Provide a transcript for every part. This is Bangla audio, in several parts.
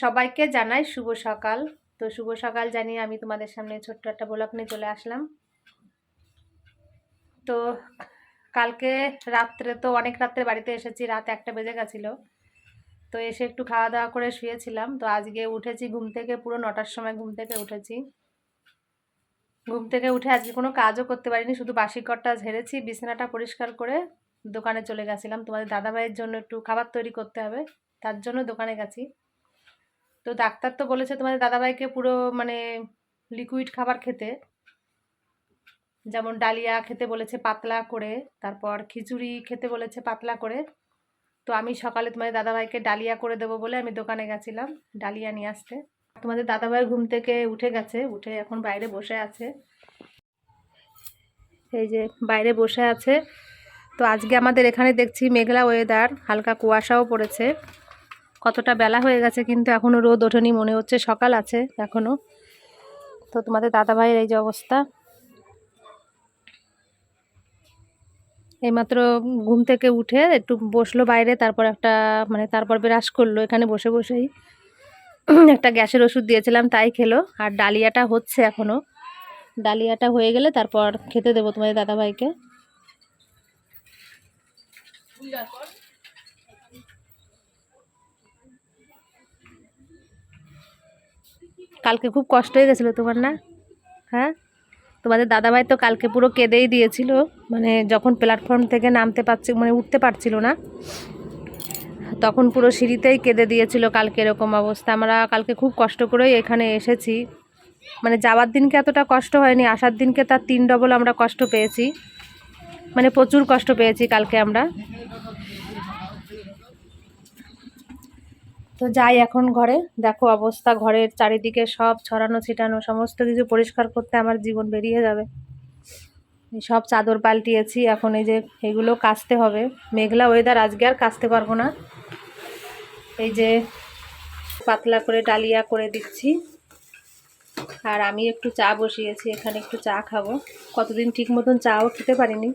সবাইকে জানাই শুভ সকাল। তো শুভ সকাল জানিয়ে আমি তোমাদের সামনে ছোট্ট একটা ব্লগ নিয়ে চলে আসলাম। তো কালকে রাত্রে তো অনেক রাত্রে বাড়িতে এসেছি, রাত একটা বেজে গেছিল। তো এসে একটু খাওয়া দাওয়া করে শুয়েছিলাম। তো আজকে উঠেছি ঘুম থেকে, পুরো নটার সময় ঘুম থেকে উঠেছি। ঘুম থেকে উঠে আজকে কোনো কাজও করতে পারিনি, শুধু বাসি ঘরটা ঝেড়েছি, বিছানাটা পরিষ্কার করে দোকানে চলে গেছিলাম। তোমাদের দাদাভাইয়ের জন্য একটু খাবার তৈরি করতে হবে, তার জন্য দোকানে গেছি। তো ডাক্তার তো বলেছে তোমাদের দাদাভাইকে পুরো মানে লিকুইড খাবার খেতে। যেমন ডালিয়া খেতে বলেছে পাতলা করে, তারপর খিচুড়ি খেতে বলেছে পাতলা করে। তো আমি সকালে তোমাদের দাদাভাইকে ডালিয়া করে দেবো বলে আমি দোকানে গেছিলাম, ডালিয়া নিয়ে আসতে। তোমাদের দাদাভাই ঘুম থেকে উঠে গেছে, উঠে এখন বাইরে বসে আছে। এই যে বাইরে বসে আছে। তো আজকে আমাদের এখানে দেখছি মেঘলা ওয়েদার হালকা কুয়াশাও পড়েছে। কতটা বেলা হয়ে গেছে কিন্তু এখনও রোদ ওঠেনি, মনে হচ্ছে সকাল আছে এখনও তো তোমাদের দাদাভাইয়ের এই যে অবস্থা। এইমাত্র ঘুম থেকে উঠে একটু বসল বাইরে, তারপর একটা মানে তারপর ব্রাশ করল এখানে বসে বসেই। একটা গ্যাসের ওষুধ দিয়েছিলাম, তাই খেলো। আর ডালিয়াটা হচ্ছে এখনও ডালিয়াটা হয়ে গেলে তারপর খেতে দেবো তোমাদের দাদাভাইকে। কালকে খুব কষ্ট হয়ে গেছিল তোমার না? হ্যাঁ? তোমাদের দাদাভাই তো কালকে পুরো কেঁদেই দিয়েছিল। মানে যখন প্ল্যাটফর্ম থেকে নামতে পারছি মানে উঠতে পারছিল না। তখন পুরো সিঁড়িতেই কেঁদে দিয়েছিল কালকে এরকম অবস্থা। আমরা কালকে খুব কষ্ট করেই এখানে এসেছি। মানে যাওয়ার দিনকে এতটা কষ্ট হয়নি, আসার দিনকে তার তিন ডবল আমরা কষ্ট পেয়েছি। মানে প্রচুর কষ্ট পেয়েছি কালকে আমরা। তো যাই এখন ঘরে, দেখো অবস্থা, ঘরের চারিদিকে সব ছড়ানো ছিটানো, সমস্ত কিছু পরিষ্কার করতে আমার জীবন বেরিয়ে যাবে। সব চাদর পাল্টিয়েছি, এখন এই যে এগুলো কাচতে হবে। মেঘলা ওয়েদার আজকে আর কাচতে পারব না। এই যে পাতলা করে ডালিয়া করে দিচ্ছি। আর আমি একটু চা বসিয়েছি, এখানে একটু চা খাব। কতদিন ঠিক মতন চাও খেতে পারিনি।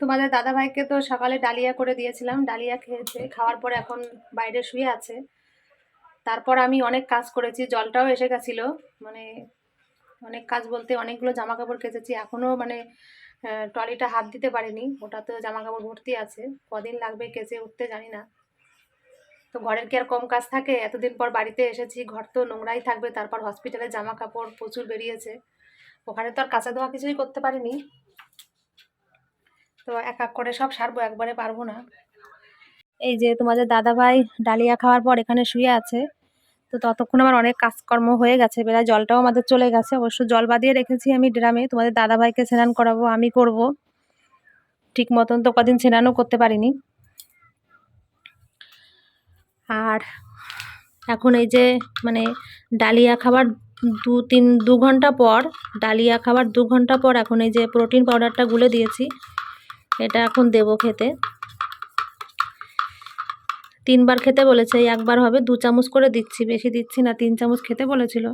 তোমাদের দাদাভাইকে তো সকালে ডালিয়া করে দিয়েছিলাম, ডালিয়া খেয়েছে, খাওয়ার পর এখন বাইরে শুয়ে আছে। তারপর আমি অনেক কাজ করেছি, জলটাও এসে গেছিল। মানে অনেক কাজ বলতে অনেকগুলো জামা কাপড় কেচেছি। এখনও মানে আহ, ট্রলিটা হাত দিতে পারিনি। ওটাতে জামা কাপড় ভর্তি আছে। কদিন লাগবে কেচে উঠতে জানি না। তো ঘরের কি আর কম কাজ থাকে? এতদিন পর বাড়িতে এসেছি ঘর তো নোংরাই থাকবে তারপর হসপিটালে জামা কাপড় প্রচুর বেরিয়েছে। ওখানে তো আর কাঁচা ধোয়া কিছুই করতে পারিনি। তো এক এক করে সব সারবো একবারে পারব না। এই যে তোমাদের দাদা ভাই ডালিয়া খাওয়ার পর এখানে শুয়ে আছে। তো ততক্ষণ আমার অনেক কাজকর্ম হয়ে গেছে বেলা জলটাও আমাদের চলে গেছে। অবশ্য জল বাদিয়ে রেখেছি আমি ড্রামে, তোমাদের দাদা ভাইকে স্নান করাবো, আমি করব। ঠিক মতন তো কদিন স্নানও করতে পারিনি। আর এখন এই যে মানে ডালিয়া খাবার দু তিন, দু ঘণ্টা পর, ডালিয়া খাবার দু ঘণ্টা পর এখন এই যে প্রোটিন পাউডারটা গুলে দিয়েছি, এটা এখন দেবো খেতে। তিনবার খেতে বলেছে একবার হবে, দু চামচ করে দিচ্ছি, বেশি দিচ্ছি না, তিন চামচ খেতে বলেছিল।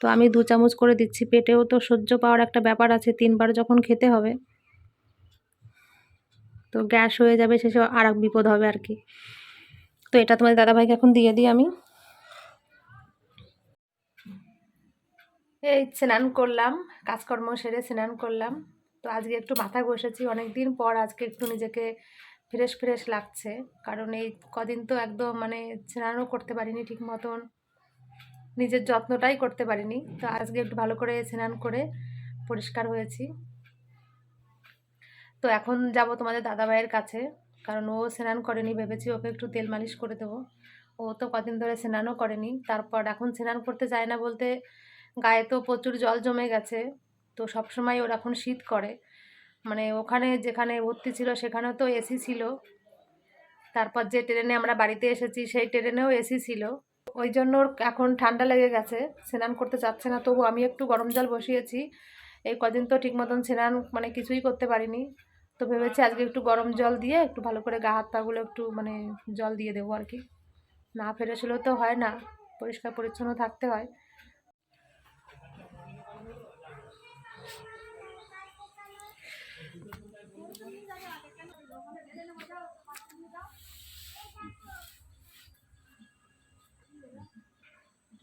তো আমি দু চামচ করে দিচ্ছি, পেটেও তো সহ্য পাওয়ার একটা ব্যাপার আছে, তিনবার যখন খেতে হবে। তো গ্যাস হয়ে যাবে সেসব আর এক বিপদ হবে আর কি। তো এটা তোমাদের দাদাভাইকে এখন দিয়ে দিই আমি। এই স্নান করলাম, কাজকর্ম সেরে স্নান করলাম। তো আজকে একটু মাথা ঘষেছি অনেক দিন পর আজকে একটু নিজেকে ফ্রেশ ফ্রেশ লাগছে। কারণ এই কদিন তো একদম মানে স্নানও করতে পারিনি ঠিক মতন। নিজের যত্নটাই করতে পারিনি। তো আজকে একটু ভালো করে স্নান করে পরিষ্কার হয়েছি। তো এখন যাব তোমাদের দাদাভাইয়ের কাছে। কারণ ও স্নান করেনি, ভেবেছি ওকে একটু তেল মালিশ করে দেবো। ও তো কদিন ধরে স্নানও করেনি। তারপর এখন স্নান করতে যায় না বলতে গায়ে তো প্রচুর জল জমে গেছে। তো সবসময় ওর এখন শীত করে। মানে ওখানে যেখানে ভর্তি ছিল সেখানেও তো এসি ছিল। তারপর যে ট্রেনে আমরা বাড়িতে এসেছি সেই ট্রেনেও এসি ছিল। ওই জন্য ওর এখন ঠান্ডা লেগে গেছে, স্নান করতে চাচ্ছে না। তবু আমি একটু গরম জল বসিয়েছি। এই কদিন তো ঠিক মতন স্নান মানে কিছুই করতে পারিনি। তো ভেবেছি আজকে একটু গরম জল দিয়ে একটু ভালো করে গা হাত পাগুলো একটু মানে জল দিয়ে দেবো আর কি। না ফ্রেশ হলেও তো হয় না, পরিষ্কার পরিচ্ছন্ন থাকতে হয়।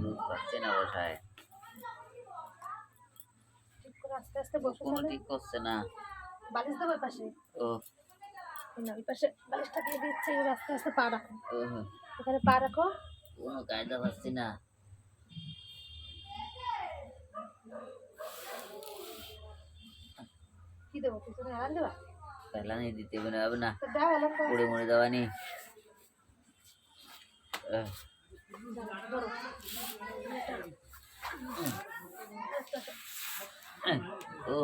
দুধ পাচ্ছে না বসায়। আস্তে আস্তে বসে কোনো ঠিক করছে না। বালিশ দেবো ওই পাশে? ও। না ওই পাশে বালিশটা দিয়ে দিচ্ছে এবার আস্তে আস্তে পা রাখো। ও এখানে পা রাখো। কোনো কায়দা পাচ্ছি না। কি দেবো পিছনে আরাম দেবা? পেলানি দিতে হবে না হবে না পড়ে মরে দেওয়ানি ধরো ও।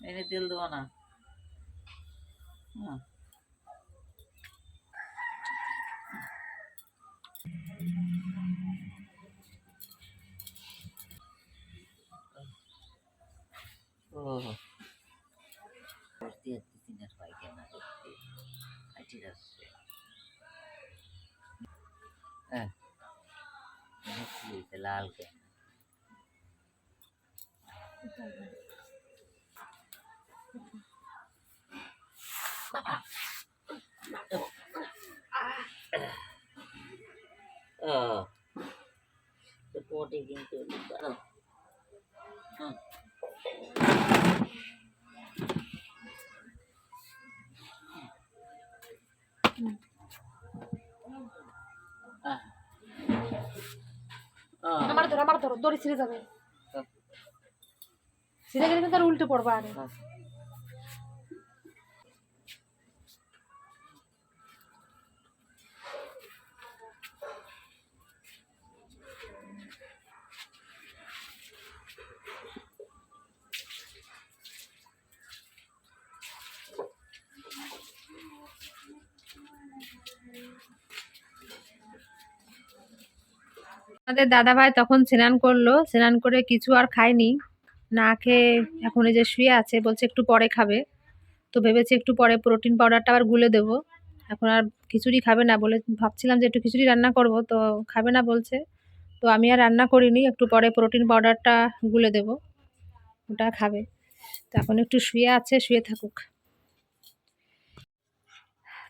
এনে তেল দেবো না হ্যাঁ দেখছি এটা লাল কেন ও তো পটে কিন্তু দাঁড়াও হুম আহ। আহ। আমার ধরো আমার ধরো দড়ি ছিঁড়ে যাবে। ছিঁড়ে গেলে আর উল্টে পড়বা আরে। আমাদের দাদা ভাই তখন স্নান করল, স্নান করে কিছু আর খায়নি। না খেয়ে এখন এই যে শুয়ে আছে, বলছে একটু পরে খাবে। তো ভেবেছি একটু পরে প্রোটিন পাউডারটা আবার গুলে দেবো। এখন আর খিচুড়ি খাবে না বলে ভাবছিলাম যে একটু খিচুড়ি রান্না করব, তো খাবে না বলছে। তো আমি আর রান্না করিনি, একটু পরে প্রোটিন পাউডারটা গুলে দেবো। ওটা খাবে। তো এখন একটু শুয়ে আছে, শুয়ে থাকুক।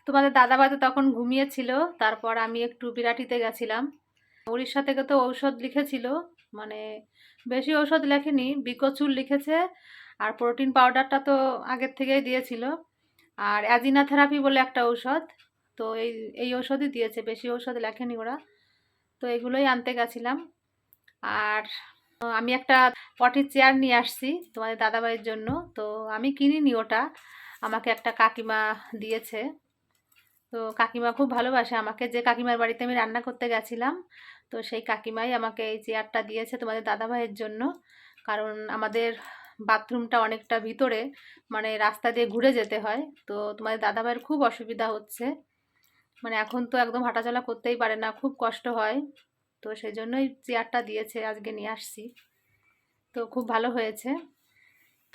তোমাদের দাদা ভাই তো তখন ঘুমিয়েছিল, তারপর আমি একটু বিরাটিতে গেছিলাম। উড়িষ্যা থেকে তো ঔষধ লিখেছিল মানে বেশি ঔষধ লেখেনি, বিকচুর লিখেছে, আর প্রোটিন পাউডারটা তো আগের থেকেই দিয়েছিল। আর অ্যাজিনা থেরাপি বলে একটা ঔষধ, তো এই এই ঔষধই দিয়েছে, বেশি ঔষধ লেখেনি ওরা। তো এগুলোই আনতে গেছিলাম। আর আমি একটা পটির চেয়ার নিয়ে আসছি তোমাদের দাদাভাইয়ের জন্য, তো আমি কিনিনি ওটা, আমাকে একটা কাকিমা দিয়েছে। তো কাকিমা খুব ভালোবাসে আমাকে, যে কাকিমার বাড়িতে আমি রান্না করতে গেছিলাম তো সেই কাকিমাই আমাকে এই চেয়ারটা দিয়েছে তোমাদের দাদাভাইয়ের জন্য। কারণ আমাদের বাথরুমটা অনেকটা ভিতরে মানে রাস্তা দিয়ে ঘুরে যেতে হয়। তো তোমাদের দাদাভাইয়ের খুব অসুবিধা হচ্ছে। মানে এখন তো একদম হাঁটাচলা করতেই পারে না, খুব কষ্ট হয়। তো সেই জন্যই চেয়ারটা দিয়েছে, আজকে নিয়ে আসছি। তো খুব ভালো হয়েছে।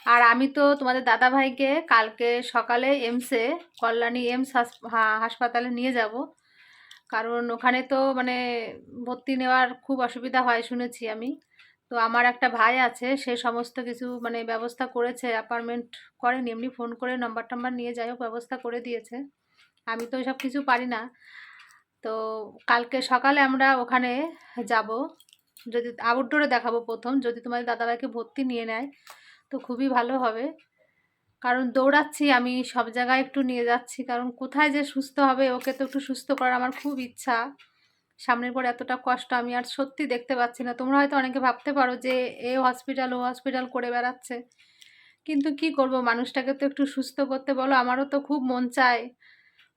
আর আমি তো তোমাদের দাদাভাইকে কালকে সকালে এমসে, কল্যাণী এমস হাসপাতালে নিয়ে যাব। কারণ ওখানে তো মানে ভর্তি নেওয়ার খুব অসুবিধা হয় শুনেছি আমি। তো আমার একটা ভাই আছে, সে সমস্ত কিছু মানে ব্যবস্থা করেছে অ্যাপার্টমেন্ট করেনি, এমনি ফোন করে নাম্বার টাম্বার নিয়ে যাই হোক ব্যবস্থা করে দিয়েছে। আমি তো এসব কিছু পারি না। তো কালকে সকালে আমরা ওখানে যাব। যদি আউটডোরে দেখাবো প্রথম, যদি তোমাদের দাদাভাইকে ভর্তি নিয়ে নেয়, তো খুবই ভালো হবে। কারণ দৌড়াচ্ছি, আমি সব জায়গায় একটু নিয়ে যাচ্ছি। কারণ কোথায় যে সুস্থ হবে, ওকে তো একটু সুস্থ করার আমার খুব ইচ্ছা। সামনের পর এতটা কষ্ট, আমি আর সত্যি দেখতে পাচ্ছি না। তোমরা হয়তো অনেকে ভাবতে পারো যে, এ হসপিটাল ও হসপিটাল করে বেড়াচ্ছে। কিন্তু কি করব? মানুষটাকে তো একটু সুস্থ করতে বলো, আমারও তো খুব মন চায়।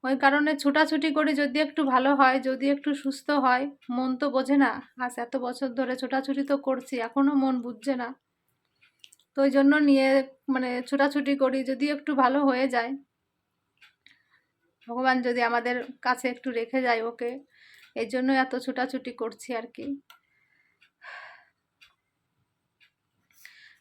ওই কারণে ছোটাছুটি করে যদি একটু ভালো হয়, যদি একটু সুস্থ হয়, মন তো বোঝে না। আজ এত বছর ধরে ছোটাছুটি তো করছি এখনও মন বুঝছে না। তো ওই জন্য নিয়ে মানে ছোটাছুটি করি যদি একটু ভালো হয়ে যায়। ভগবান যদি আমাদের কাছে একটু রেখে যায় ওকে এই জন্য এত ছোটাছুটি করছি আর কি।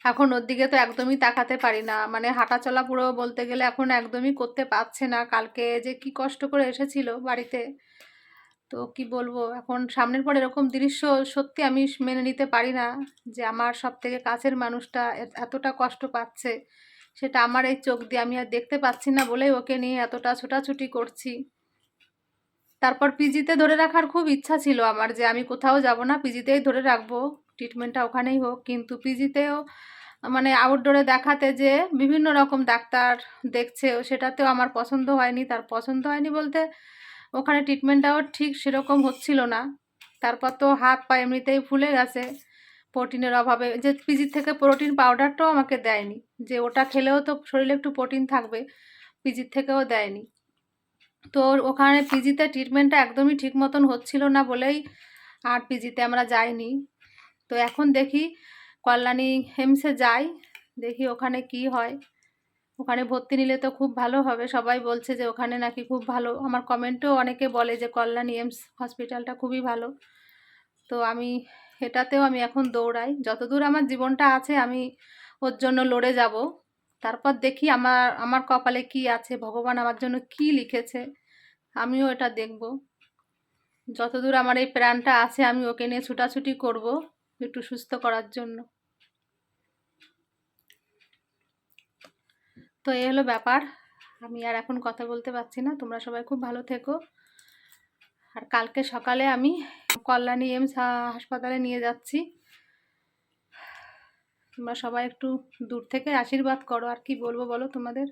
এখন ওর দিকে তো একদমই তাকাতে পারি না মানে হাঁটাচলা পুরো বলতে গেলে এখন একদমই করতে পারছে না। কালকে যে কি কষ্ট করে এসেছিল বাড়িতে তো কি বলব? এখন সামনের পর এরকম দৃশ্য সত্যি আমি মেনে নিতে পারি না যে আমার সব থেকে কাছের মানুষটা এত- এতটা কষ্ট পাচ্ছে। সেটা আমার এই চোখ দিয়ে আমি আর দেখতে পাচ্ছি না বলেই ওকে নিয়ে এতটা ছোটাছুটি করছি। তারপর পিজিতে ধরে রাখার খুব ইচ্ছা ছিল আমার যে আমি কোথাও যাব না, পিজিতেই ধরে রাখব ট্রিটমেন্টটা ওখানেই হোক। কিন্তু পিজিতেও মানে আউটডোরে দেখাতে যে বিভিন্ন রকম ডাক্তার দেখছে, সেটাতেও আমার পছন্দ হয়নি। তার পছন্দ হয়নি বলতে ওখানে ট্রিটমেন্টটাও ঠিক সেরকম হচ্ছিল না। তারপর তো হাত পা এমনিতেই ফুলে গেছে। প্রোটিনের অভাবে। যে পিজির থেকে প্রোটিন পাউডারটাও আমাকে দেয়নি। যে ওটা খেলেও তো শরীরে একটু প্রোটিন থাকবে পিজির থেকেও দেয়নি। তো ওখানে পিজিতে ট্রিটমেন্টটা একদমই ঠিক মতন হচ্ছিল না বলেই আর পিজিতে আমরা যাইনি। তো এখন দেখি কল্যাণী হেমসে যাই দেখি ওখানে কি হয়। ওখানে ভর্তি নিলে তো খুব ভালো হবে। সবাই বলছে যে ওখানে নাকি খুব ভালো। আমার কমেন্টেও অনেকে বলে যে কল্যাণী এমস হসপিটালটা খুবই ভালো। তো আমি, এটাতেও আমি এখন দৌড়াই। যতদূর আমার জীবনটা আছে, আমি ওর জন্য লড়ে যাব। তারপর দেখি আমার আমার কপালে কি আছে, ভগবান আমার জন্য কি লিখেছে, আমিও এটা দেখব। যতদূর আমার এই প্রাণটা আছে, আমি ওকে নিয়ে ছুটাছুটি করব একটু সুস্থ করার জন্য। তো এই হলো ব্যাপার। আমি আর এখন কথা বলতে পারছি না। তোমরা সবাই খুব ভালো থেকো। আর কালকে সকালে আমি কল্যাণী এমস হাসপাতালে নিয়ে যাচ্ছি। তোমরা সবাই একটু দূর থেকে আশীর্বাদ করো। আর কি বলব বলো তোমাদের?